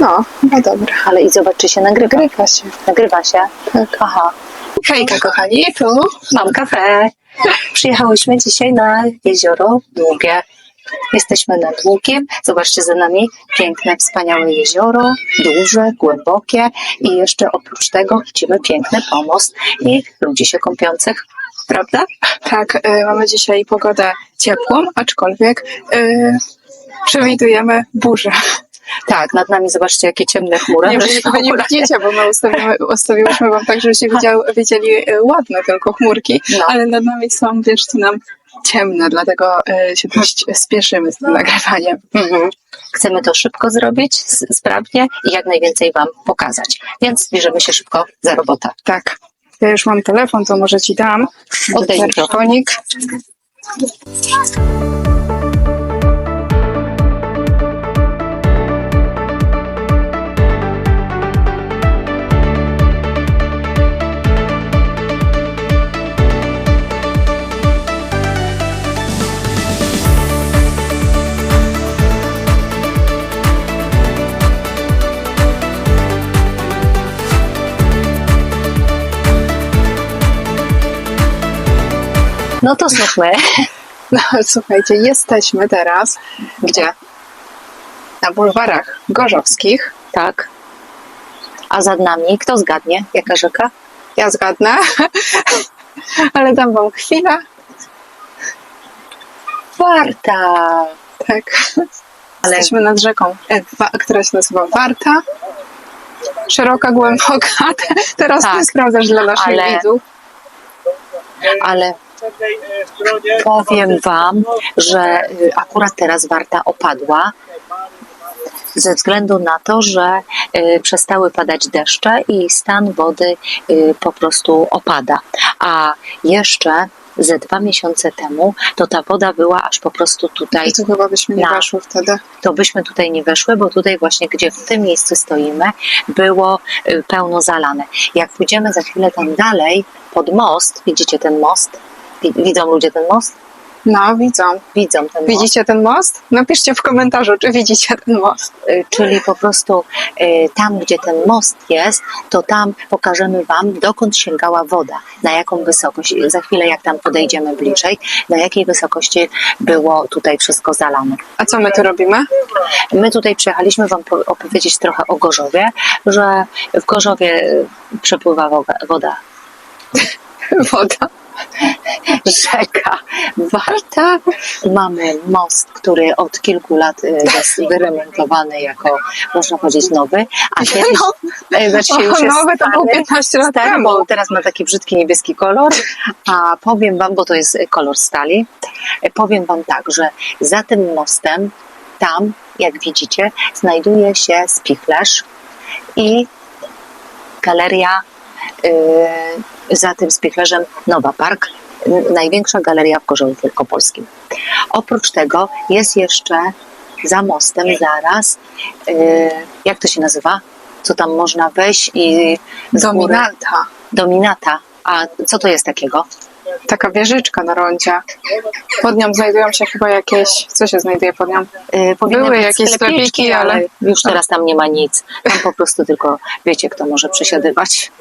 No, no dobra. Ale i zobacz, czy się nagrywa. Nagrywa się. Nagrywa się? Tak. Aha. Hejka, kochani, tu. Mam kawę. Przyjechałyśmy dzisiaj na jezioro Długie. Jesteśmy nad Długiem. Zobaczcie za nami piękne, wspaniałe jezioro, duże, głębokie i jeszcze oprócz tego widzimy piękny pomost i ludzi się kąpiących, prawda? Tak, y, mamy dzisiaj pogodę ciepłą, aczkolwiek y, przewidujemy burzę. Tak, nad nami zobaczcie jakie ciemne chmury. Nie, nie akurat- widzicie, bo my ustawiłyśmy wam tak, żebyście widział, wiedzieli y, ładne tylko chmurki, No. ale nad nami są, wierzcie nam, ciemne, dlatego y, się dość spieszymy z tym nagrywaniem. Mhm. Chcemy to szybko zrobić, sprawnie i jak najwięcej Wam pokazać. Więc bierzemy się szybko za robotę. Tak. Ja już mam telefon, to może ci dam. Oddaj telefonik. No to słuchmy. No, słuchajcie, jesteśmy teraz gdzie? Na bulwarach gorzowskich. Tak. A za nami, kto zgadnie, jaka rzeka? Ja zgadnę, ale dam wam chwilę. Warta. Tak. Ale Jesteśmy nad rzeką, która się nazywa Warta. Szeroka, głęboka. Teraz Tak. ty sprawdzasz dla naszych Ale- widzów. ale powiem Wam, że y, akurat teraz Warta opadła ze względu na to, że y, przestały padać deszcze i stan wody y, po prostu opada. A jeszcze ze dwa miesiące temu to ta woda była aż po prostu tutaj I tu chyba byśmy nie Na- weszły wtedy. to byśmy tutaj nie weszły, bo tutaj właśnie, gdzie w tym miejscu stoimy, było pełno zalane. Jak pójdziemy za chwilę tam dalej, pod most, widzicie ten most? Wi- Widzą ludzie ten most? No, widzą. Widzą ten most. Widzicie ten most? Napiszcie w komentarzu, czy widzicie ten most. Y, Czyli po prostu y, tam, gdzie ten most jest, to tam pokażemy Wam, dokąd sięgała woda, na jaką wysokość. I Za chwilę, jak tam podejdziemy bliżej, na jakiej wysokości było tutaj wszystko zalane. A co my tu robimy? My tutaj przyjechaliśmy Wam po- opowiedzieć trochę o Gorzowie, że w Gorzowie y, przepływa woga- woda, Woda. Rzeka Warta. Mamy most, który od kilku lat y, jest wyremontowany jako, można powiedzieć, nowy, a kiedyś, no. znaczy O, już jest nowe to było stary, 15 lat stary, temu. bo teraz ma taki brzydki niebieski kolor, a powiem Wam, bo to jest kolor stali, e, powiem Wam tak, że za tym mostem, tam, jak widzicie, znajduje się spichlerz i galeria y, za tym spichlerzem Nowa Park, największa galeria w Gorzowie Wielkopolskim. Oprócz tego jest jeszcze za mostem zaraz, y, jak to się nazywa? Co tam można wejść i Dominanta. Dominata. A co to jest takiego? Taka wieżyczka na rondzie. Pod nią znajdują się chyba jakieś... Co się znajduje pod nią? Y, powinny Były jakieś sklepiki, ale- już teraz tam nie ma nic. Tam po prostu tylko wiecie, kto może przesiadywać.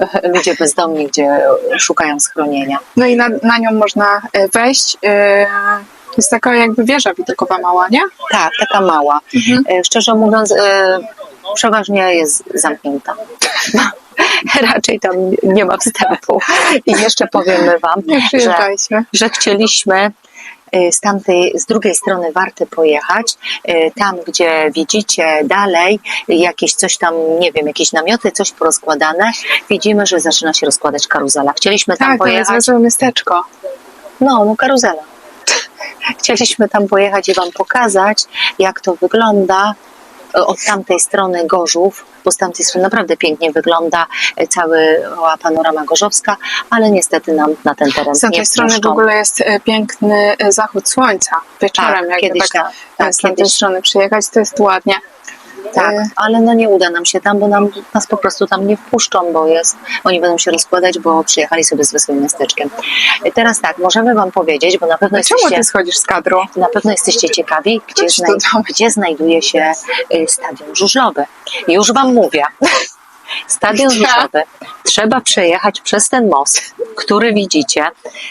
Ludzie bezdomni, gdzie szukają schronienia. No i na, na nią można e, wejść. E, To jest taka jakby wieża widokowa mała, nie? Tak, taka mała. E, Szczerze mówiąc, e, przeważnie jest zamknięta. Raczej tam nie ma wstępu. I jeszcze powiemy Wam, że, że chcieliśmy e, z tamtej, z drugiej strony Warty pojechać, e, tam gdzie widzicie dalej jakieś coś tam, nie wiem, jakieś namioty, coś porozkładane, widzimy, że zaczyna się rozkładać karuzela. Chcieliśmy tam Tak, to jest pojechać. niezłe miasteczko. No, no karuzela. Chcieliśmy tam pojechać i Wam pokazać, jak to wygląda e, od tamtej strony Gorzów, bo z tamtej strony naprawdę pięknie wygląda e, cała panorama gorzowska, ale niestety nam na ten teren Z tamtej nie strony w ogóle jest e, piękny e, zachód słońca. Wieczorem, Tak, jak kiedyś tak, tak, z tamtej kiedyś strony przyjechać, to jest ładnie. Tak, E, ale no nie uda nam się tam, bo nam, nas po prostu tam nie wpuszczą, bo jest, oni będą się rozkładać, bo przyjechali sobie z wesołym miasteczkiem. E, Teraz tak, możemy wam powiedzieć, bo na pewno Czemu jesteście, ty schodzisz z kadru? na pewno jesteście ciekawi, gdzie, znaj- gdzie znajduje się y, stadion żużlowy. Już wam mówię. Stadion Gdzie? żużlowy. Trzeba przejechać przez ten most, który widzicie,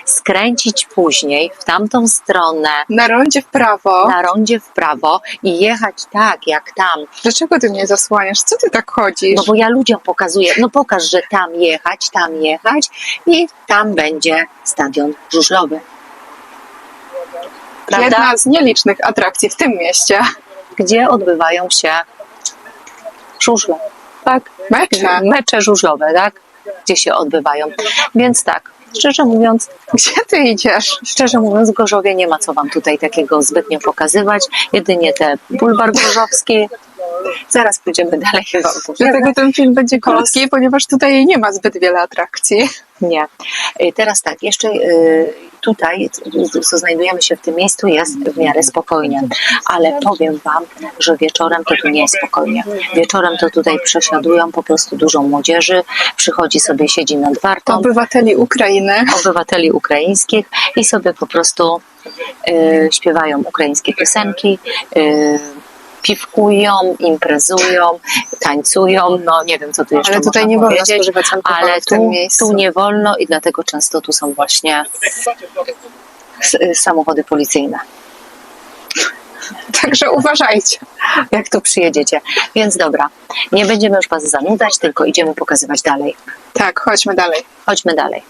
skręcić później w tamtą stronę, Na rondzie w prawo. na rondzie w prawo i jechać tak, jak tam. Dlaczego ty mnie zasłaniasz? Co ty tak chodzisz? No bo ja ludziom pokazuję, no pokaż, że tam jechać, tam jechać i tam będzie stadion żużlowy. Prawda? Jedna z nielicznych atrakcji w tym mieście. Gdzie odbywają się żużle. Tak? Mecze. Mecze żużlowe, tak? Gdzie się odbywają. Więc tak, szczerze mówiąc, Gdzie ty idziesz? szczerze mówiąc, Gorzowie nie ma co wam tutaj takiego zbytnio pokazywać. Jedynie te bulbar gorzowski. Zaraz pójdziemy dalej chyba. Dlatego ten film będzie krótki, ponieważ tutaj nie ma zbyt wiele atrakcji. Nie. Y, Teraz tak, jeszcze y, tutaj, co znajdujemy się w tym miejscu, jest w miarę spokojnie, ale powiem Wam, że wieczorem to tu nie jest spokojnie. Wieczorem to tutaj przesiadują po prostu dużo młodzieży, przychodzi sobie, siedzi nad wartą, Obywateli Ukrainy. obywateli ukraińskich i sobie po prostu y, śpiewają ukraińskie piosenki, y, piwkują, imprezują, tańcują, no nie wiem co tu jeszcze Ale tutaj nie wolno spożywać alkoholu ale w tym tu, miejscu. tu nie wolno i dlatego często tu są właśnie samochody policyjne, Także uważajcie. jak tu przyjedziecie. Więc dobra, nie będziemy już Was zanudzać, tylko idziemy pokazywać dalej. Tak, chodźmy dalej. Chodźmy dalej.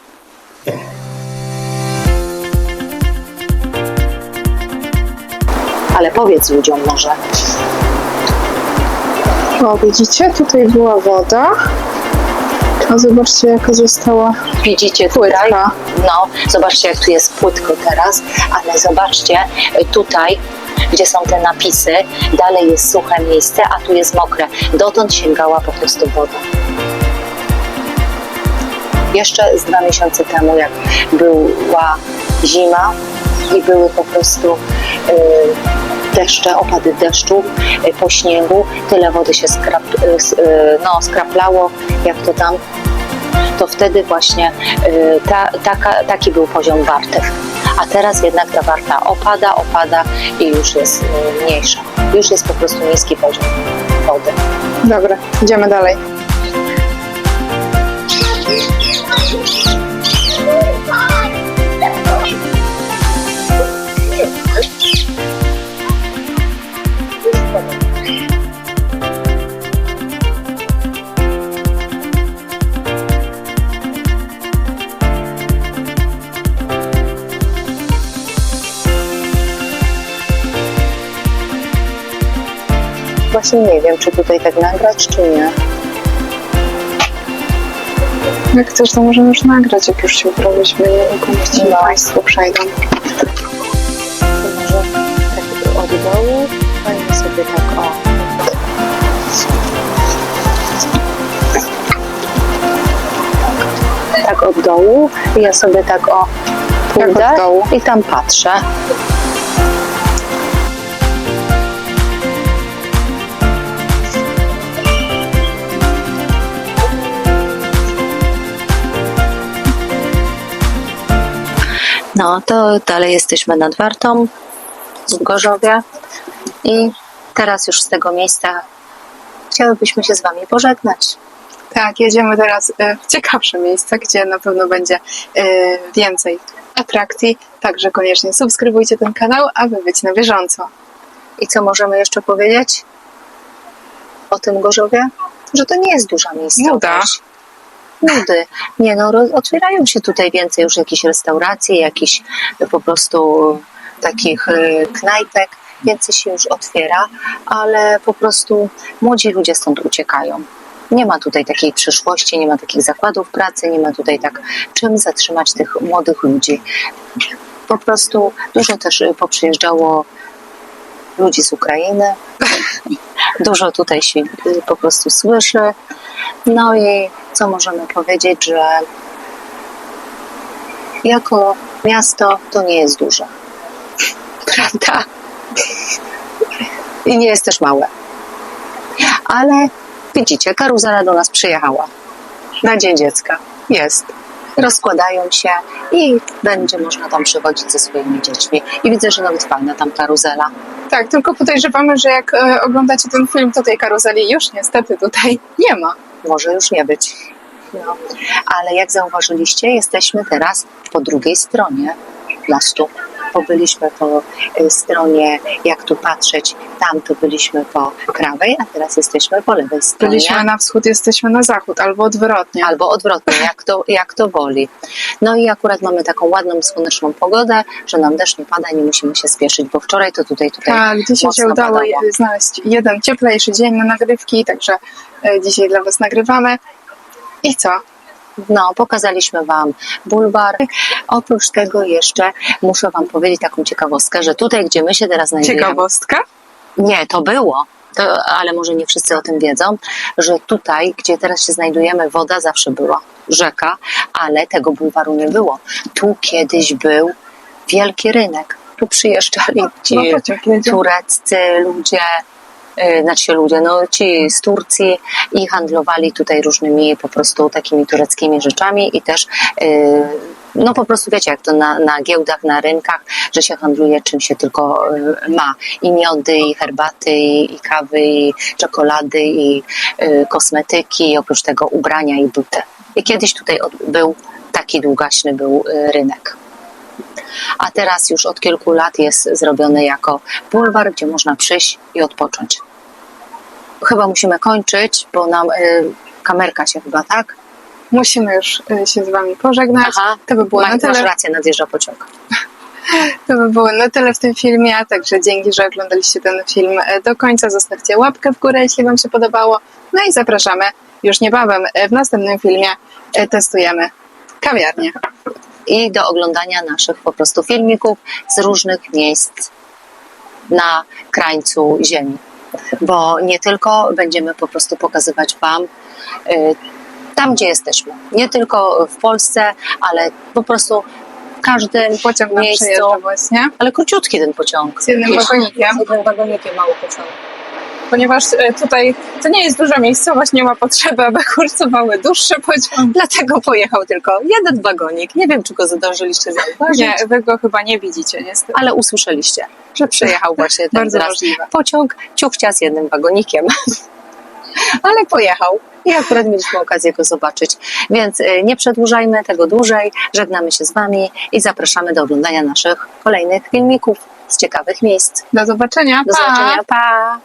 Ale powiedz ludziom może, O, widzicie? Tutaj była woda. A zobaczcie, jaka została widzicie tutaj, płytka. no zobaczcie jak tu jest płytko teraz, ale zobaczcie y, tutaj, gdzie są te napisy, dalej jest suche miejsce, a tu jest mokre. Dotąd sięgała po prostu woda. Jeszcze z dwa miesiące temu, jak była zima i były po prostu y, deszcze, opady deszczu y, po śniegu, tyle wody się skrap, y, no, skraplało, jak to tam, to wtedy właśnie ta, taka, taki był poziom warty. A teraz jednak ta warta opada, opada i już jest mniejsza. Już jest po prostu niski poziom wody. Dobra, idziemy dalej. Właśnie nie wiem, czy tutaj tak nagrać, czy nie. Jak chcesz, to możemy już nagrać, jak już się uprawiśmy. Nie jeśli No. Państwo przejdą. Może tak od dołu, fajnie sobie tak o. Tak od dołu i ja sobie tak o pójdę od dołu? i tam patrzę. No, to dalej jesteśmy nad Wartą w Gorzowie i teraz już z tego miejsca chciałybyśmy się z Wami pożegnać. Tak, jedziemy teraz e, w ciekawsze miejsca, gdzie na pewno będzie e, więcej atrakcji. Także koniecznie subskrybujcie ten kanał, aby być na bieżąco. I co możemy jeszcze powiedzieć o tym Gorzowie? Że to nie jest duża miejscowość. Nudy. Nie no, otwierają się tutaj więcej już jakichś restauracji, jakichś po prostu takich y, knajpek. Więcej się już otwiera, ale po prostu młodzi ludzie stąd uciekają. Nie ma tutaj takiej przyszłości, nie ma takich zakładów pracy, nie ma tutaj tak czym zatrzymać tych młodych ludzi. Po prostu dużo też poprzyjeżdżało ludzi z Ukrainy. Dużo tutaj się y, po prostu słyszy. No i co możemy powiedzieć, że jako miasto to nie jest duże. Prawda? I nie jest też małe. Ale widzicie, karuzela do nas przyjechała na Dzień Dziecka. Jest. Rozkładają się i będzie można tam przychodzić ze swoimi dziećmi. I widzę, że nawet fajna tam karuzela. Tak, tylko podejrzewamy, że jak e, oglądacie ten film, to tej karuzeli już niestety tutaj nie ma. Może już nie być. No. Ale jak zauważyliście, jesteśmy teraz po drugiej stronie mostu. Bo byliśmy po y, stronie, jak tu patrzeć, tam to byliśmy po prawej, a teraz jesteśmy po lewej stronie. Byliśmy na wschód, jesteśmy na zachód, albo odwrotnie. Albo odwrotnie, jak to, jak to woli. No i akurat mamy taką ładną, słoneczną pogodę, że nam deszcz nie pada nie musimy się spieszyć, bo wczoraj to tutaj, tutaj Tak, dzisiaj się udało padało. znaleźć jeden cieplejszy dzień na nagrywki, także e, dzisiaj dla Was nagrywamy. I co? No, pokazaliśmy Wam bulwar. Oprócz tego jeszcze muszę Wam powiedzieć taką ciekawostkę, że tutaj, gdzie my się teraz znajdujemy... Ciekawostka? Nie, to było, to, ale może nie wszyscy o tym wiedzą, że tutaj, gdzie teraz się znajdujemy, woda zawsze była, rzeka, ale tego bulwaru nie było. Tu kiedyś był wielki rynek. Tu przyjeżdżali ci No pociąg jedzie. tureccy ludzie, znaczy się ludzie, no ci z Turcji i handlowali tutaj różnymi po prostu takimi tureckimi rzeczami i też yy, no po prostu wiecie, jak to na, na giełdach, na rynkach, że się handluje czym się tylko yy, ma. I miody, i herbaty, i, i kawy, i czekolady, i yy, kosmetyki, i oprócz tego ubrania i buty. I kiedyś tutaj był taki długaśny był rynek. A teraz już od kilku lat jest zrobiony jako bulwar, gdzie można przyjść i odpocząć. Chyba musimy kończyć, bo nam yy, kamerka się chyba, tak? Musimy już e, się z Wami pożegnać. Aha, To by było Ma, na masz tyle. rację, nadjeżdża pociąg. To by było na tyle w tym filmie, także dzięki, że oglądaliście ten film e, do końca. Zostawcie łapkę w górę, jeśli Wam się podobało. No i zapraszamy już niebawem w następnym filmie testujemy kawiarnię. I do oglądania naszych po prostu filmików z różnych miejsc na krańcu ziemi. Bo nie tylko będziemy po prostu pokazywać Wam y, tam, gdzie jesteśmy. Nie tylko w Polsce, ale po prostu w każdym Pociąg miejscu. właśnie Ale króciutki ten pociąg. z jednym wagonikiem. Z jednym wagonikiem mały pociąg. Ponieważ e, tutaj to nie jest duża miejscowość, nie ma potrzeby, aby kursowały dłuższe pociągi. Dlatego pojechał tylko jeden wagonik. Nie wiem, czy go zdążyliście zauważyć. Nie, wy go chyba nie widzicie niestety. ale usłyszeliście, że przyjechał właśnie ten Bardzo możliwe. pociąg ciuchcia z jednym wagonikiem. ale pojechał i akurat mieliśmy okazję go zobaczyć. Więc y, nie przedłużajmy tego dłużej. Żegnamy się z Wami i zapraszamy do oglądania naszych kolejnych filmików z ciekawych miejsc. Do zobaczenia. Do Pa! zobaczenia. Pa!